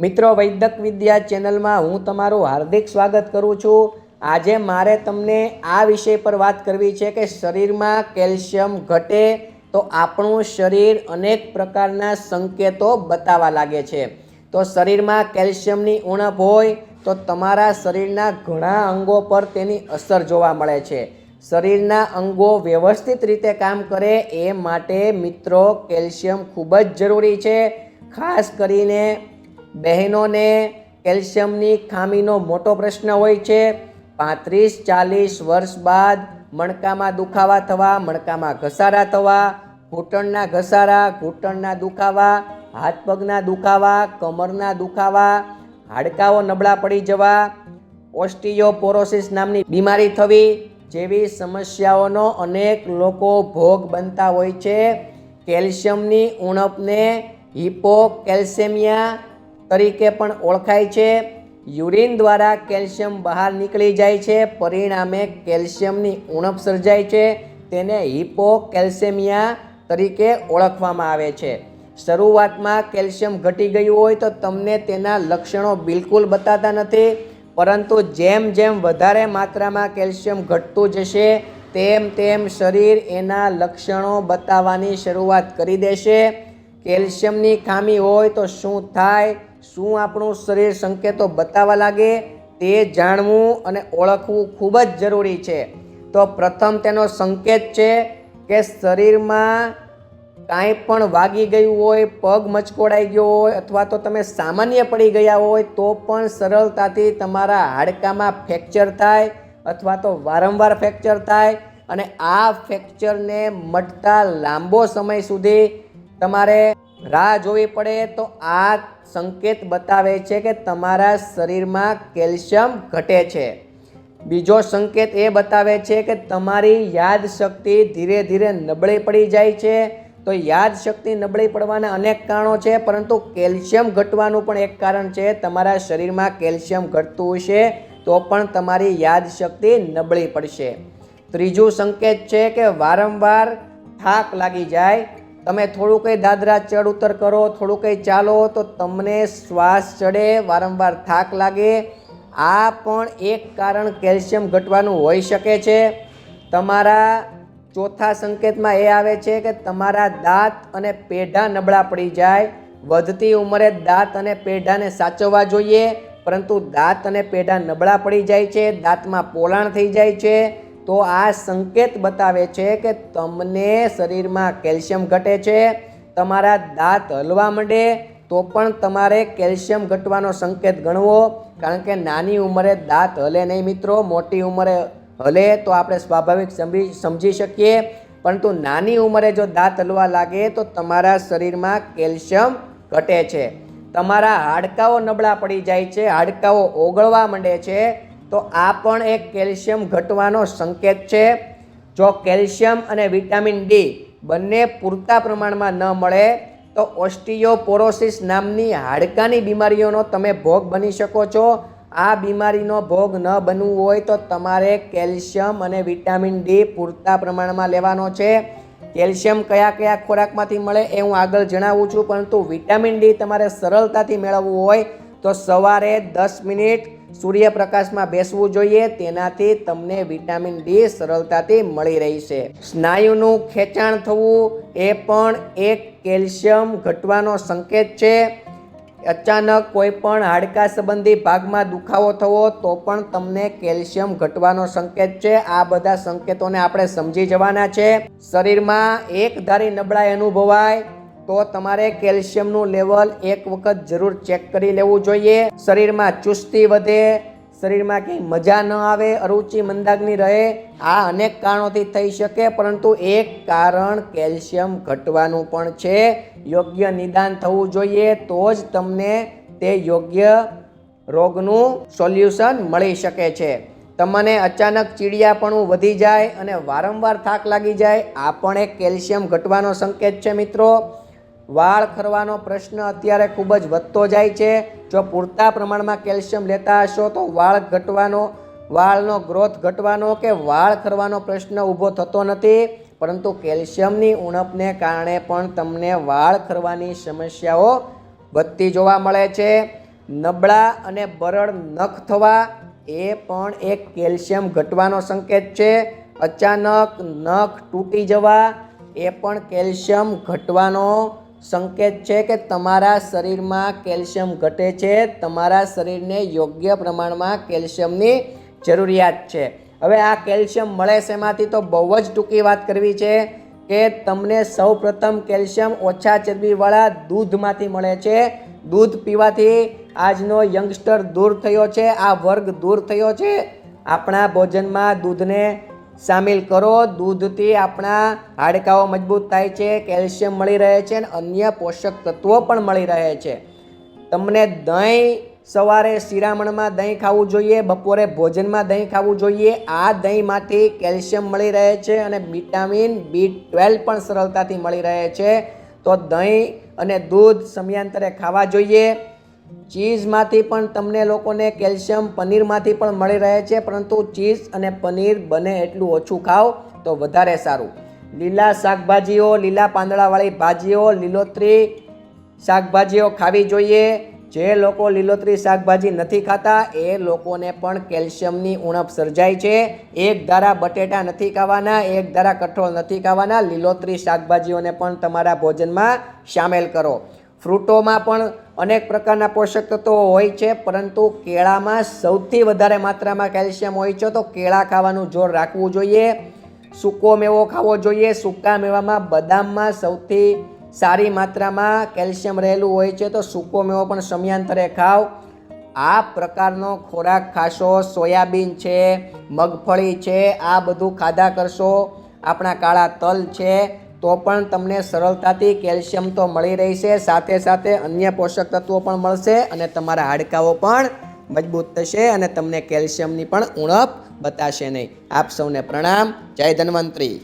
મિત્રો, વૈદક વિદ્યા ચેનલમાં હું તમારું હાર્દિક સ્વાગત કરું છું. આજે મારે તમને આ વિષય પર વાત કરવી છે કે શરીરમાં કેલ્શિયમ ઘટે તો આપણું શરીર અનેક પ્રકારના સંકેતો બતાવવા લાગે છે. તો શરીરમાં કેલ્શિયમની ઉણપ હોય તો તમારા શરીરના ઘણા અંગો પર તેની અસર જોવા મળે છે. શરીરના અંગો વ્યવસ્થિત રીતે કામ કરે એ માટે મિત્રો, કેલ્શિયમ ખૂબ જ જરૂરી છે. ખાસ કરીને બહેનોને કેલ્શિયમની ખામીનો મોટો પ્રશ્ન હોય છે. પાંત્રીસ, ચાલીસ વર્ષ બાદ મણકામાં દુખાવા થવા, મણકામાં ઘસારા થવા, ઘૂંટણના ઘસારા, ઘૂંટણના દુખાવા, હાથ પગના દુખાવા, કમરના દુખાવા, હાડકાઓ નબળા પડી જવા, ઓસ્ટિયોપોરોસિસ નામની બીમારી થવી જેવી સમસ્યાઓનો અનેક લોકો ભોગ બનતા હોય છે. કેલ્શિયમની ઉણપને હિપોકેલ્સેમિયા તરીકે પણ ઓળખાય છે. યુરિન દ્વારા કેલ્શિયમ બહાર નીકળી જાય છે. પરિણામે કેલ્શિયમની ઉણપ સર્જાય છે. તેને હિપોકેલ્સેમિયા તરીકે ઓળખવામાં આવે છે. શરૂઆતમાં કેલ્શિયમ ઘટી ગયું હોય તો તમને તેના લક્ષણો બિલકુલ બતાતા નથી, પરંતુ જેમ જેમ વધારે માત્રામાં કેલ્શિયમ ઘટતું જશે, તેમ તેમ શરીર એના લક્ષણો બતાવવાની શરૂઆત કરી દેશે. કેલ્શિયમની ખામી હોય તો શું થાય? શું આપણું શરીર સંકેતો બતાવવા લાગે તે જાણવું અને ઓળખવું ખૂબ જ જરૂરી છે. તો પ્રથમ તેનો સંકેત છે કે શરીરમાં કાંઈ પણ વાગી ગયું હોય, પગ મચકોડાઈ ગયો હોય અથવા તો તમે સામાન્ય પડી ગયા હોય તો પણ સરળતાથી તમારા હાડકામાં ફ્રેક્ચર થાય અથવા તો વારંવાર ફ્રેક્ચર થાય અને આ ફ્રેક્ચરને મટતા લાંબો સમય સુધી તમારે રાહ જોવી પડે તો આ સંકેત બતાવે છે કે તમારા શરીરમાં કેલ્શિયમ ઘટે છે. બીજો સંકેત એ બતાવે છે કે તમારી યાદ શક્તિ ધીરે ધીરે નબળી પડી જાય છે. તો યાદ શક્તિ નબળી પડવાના અનેક કારણો છે, પરંતુ કેલ્શિયમ ઘટવાનું પણ એક કારણ છે. તમારા શરીરમાં કેલ્શિયમ ઘટતું હશે તો પણ તમારી યાદ શક્તિ નબળી પડશે. ત્રીજું સંકેત છે કે વારંવાર થાક લાગી જાય તમે થોડું કંઈ દાદરા ચડ ઉતર કરો, થોડું કંઈ ચાલો, તો તમને શ્વાસ ચડે, વારંવાર થાક લાગે. આ પણ એક કારણ કેલ્શિયમ ઘટવાનું હોઈ શકે છે. તમારા ચોથા સંકેતમાં એ આવે છે કે તમારા દાંત અને પેઢા નબળા પડી જાય. વધતી ઉંમરે દાંત અને પેઢાને સાચવવા જોઈએ, પરંતુ દાંત અને પેઢા નબળા પડી જાય છે, દાંતમાં પોલાણ થઈ જાય છે. તો આ સંકેત બતાવે છે કે તમને શરીરમાં કેલ્શિયમ ઘટે છે, તમારા દાંત હલવા માંડે, તો પણ તમારે કેલ્શિયમ ઘટવાનો સંકેત ગણવો. કારણ કે નાની ઉંમરે દાંત હલે નહીં મિત્રો, મોટી ઉંમરે હલે તો આપણે સ્વાભાવિક સમજી સમજી શકીએ. પરંતુ નાની ઉંમરે જો દાંત હલવા લાગે તો તમારા શરીરમાં કેલ્શિયમ ઘટે છે. તમારા હાડકાઓ નબળા પડી જાય છે, હાડકાઓ ઓગળવા માંડે છે તો આ પણ એક કેલ્શિયમ ઘટવાનો સંકેત છે. જો કેલ્શિયમ અને વિટામિન ડી બંને પૂરતા પ્રમાણમાં ન મળે, તો ઓસ્ટિયોપોરોસિસ નામની હાડકાની બીમારીઓનો તમે ભોગ બની શકો છો. આ બીમારીનો ભોગ ન બનવું હોય તો તમારે કેલ્શિયમ અને વિટામિન ડી પૂરતા પ્રમાણમાં લેવાનો છે. કેલ્શિયમ કયા કયા ખોરાકમાંથી મળે એ હું આગળ જણાવું છું, પરંતુ વિટામિન ડી તમારે સરળતાથી મેળવવું હોય તો સવારે દસ મિનિટ સૂર્યપ્રકાશમાં બેસવું જોઈએ, તેનાથી તમને વિટામિન ડી સરળતાથી મળી રહેશે. સ્નાયુનું ખેંચાણ થવું એ પણ એક કેલ્શિયમ ઘટવાનો સંકેત છે. અચાનક કોઈ પણ હાડકા સંબંધી ભાગમાં દુખાવો થવો તો પણ તમને કેલ્શિયમ ઘટવાનો સંકેત છે. આ બધા સંકેતોને આપણે સમજી જવાના છે. શરીરમાં એક ધારી નબળાઈ અનુભવાય તો તમારે કેલ્શિયમનું લેવલ એક વખત જરૂર ચેક કરી લેવું જોઈએ. શરીરમાં ચુસ્તી વધે, શરીરમાં કંઈ મજા ન આવે, અરુચિ મંદાગ્નિ રહે, આ અનેક કારણોથી થઈ શકે, પરંતુ એક કારણ કેલ્શિયમ ઘટવાનું પણ છે. યોગ્ય નિદાન થવું જોઈએ તો જ તમને તે યોગ્ય રોગનું સોલ્યુશન મળી શકે છે. તમને અચાનક ચીડિયાપણું વધી જાય અને વારંવાર થાક લાગી જાય, આ પણ એક કેલ્શિયમ ઘટવાનો સંકેત છે મિત્રો. વાળ ખરવાનો પ્રશ્ન અત્યારે ખૂબ જ વધતો જાય છે. જો પૂરતા પ્રમાણમાં કેલ્શિયમ લેતા હશો તો વાળ ઘટવાનો, વાળનો ગ્રોથ ઘટવાનો કે વાળ ખરવાનો પ્રશ્ન ઊભો થતો નથી. પરંતુ કેલ્શિયમની ઉણપને કારણે પણ તમને વાળ ખરવાની સમસ્યાઓ વધતી જોવા મળે છે. નબળા અને બરડ નખ થવા એ પણ એક કેલ્શિયમ ઘટવાનો સંકેત છે. અચાનક નખ તૂટી જવા એ પણ કેલ્શિયમ ઘટવાનો સંકેત છે કે તમારા શરીરમાં કેલ્શિયમ ઘટે છે. તમારા શરીરને યોગ્ય પ્રમાણમાં કેલ્શિયમની જરૂરિયાત છે. હવે આ કેલ્શિયમ મળે શેમાંથી તો બહુ જ ટૂંકી વાત કરવી છે કે તમને સૌ પ્રથમ કેલ્શિયમ ઓછા ચરબીવાળા દૂધમાંથી મળે છે. દૂધ પીવાથી આજનો યંગસ્ટર દૂર થયો છે. આ વર્ગ દૂર થયો છે. આપણા ભોજનમાં દૂધને સામેલ કરો. દૂધથી આપણા હાડકાઓ મજબૂત થાય છે, કેલ્શિયમ મળી રહે છે અને અન્ય પોષક તત્વો પણ મળી રહે છે. તમને દહીં સવારે શિરામણમાં દહીં ખાવું જોઈએ, બપોરે ભોજનમાં દહીં ખાવું જોઈએ. આ દહીંમાંથી કેલ્શિયમ મળી રહે છે અને વિટામિન બી ટ્વેલ્વ પણ સરળતાથી મળી રહે છે. તો દહીં અને દૂધ સમયાંતરે ખાવા જોઈએ. ચીઝમાંથી પણ તમને લોકોને કેલ્શિયમ પનીરમાંથી પણ મળી રહે છે, પરંતુ ચીઝ અને પનીર બને એટલું ઓછું ખાઓ તો વધારે સારું. લીલા શાકભાજીઓ, લીલા પાંદડાવાળી ભાજીઓ, લીલોતરી શાકભાજીઓ ખાવી જોઈએ. જે લોકો લીલોતરી શાકભાજી નથી ખાતા, એ લોકોને પણ કેલ્શિયમની ઉણપ સર્જાય છે. એક ધારા બટેટા નથી ખાવાના, એક ધારા કઠોળ નથી ખાવાના. લીલોતરી શાકભાજીઓને પણ તમારા ભોજનમાં સામેલ કરો. ફ્રૂટોમાં પણ અનેક પ્રકારના પોષક તત્વો હોય છે, પરંતુ કેળામાં સૌથી વધારે માત્રામાં કેલ્શિયમ હોય છે, તો કેળા ખાવાનું જોર રાખવું જોઈએ. સૂકો મેવો ખાવો જોઈએ. સૂકા મેવામાં બદામમાં સૌથી સારી માત્રામાં કેલ્શિયમ રહેલું હોય છે, તો સૂકો મેવો પણ સમયાંતરે ખાવ આ પ્રકારનો ખોરાક ખાશો, સોયાબીન છે, મગફળી છે, આ બધું ખાધા કરશો, આપણા કાળા તલ છે તો પણ તમને સરળતાથી કેલ્શિયમ તો મળી રહેશે, સાથે સાથે અન્ય પોષક તત્વો પણ મળશે અને તમારા હાડકાઓ પણ મજબૂત થશે અને તમને કેલ્શિયમની પણ ઉણપ બતાશે નહીં. આપ સૌને પ્રણામ. જય ધન્વંતરી.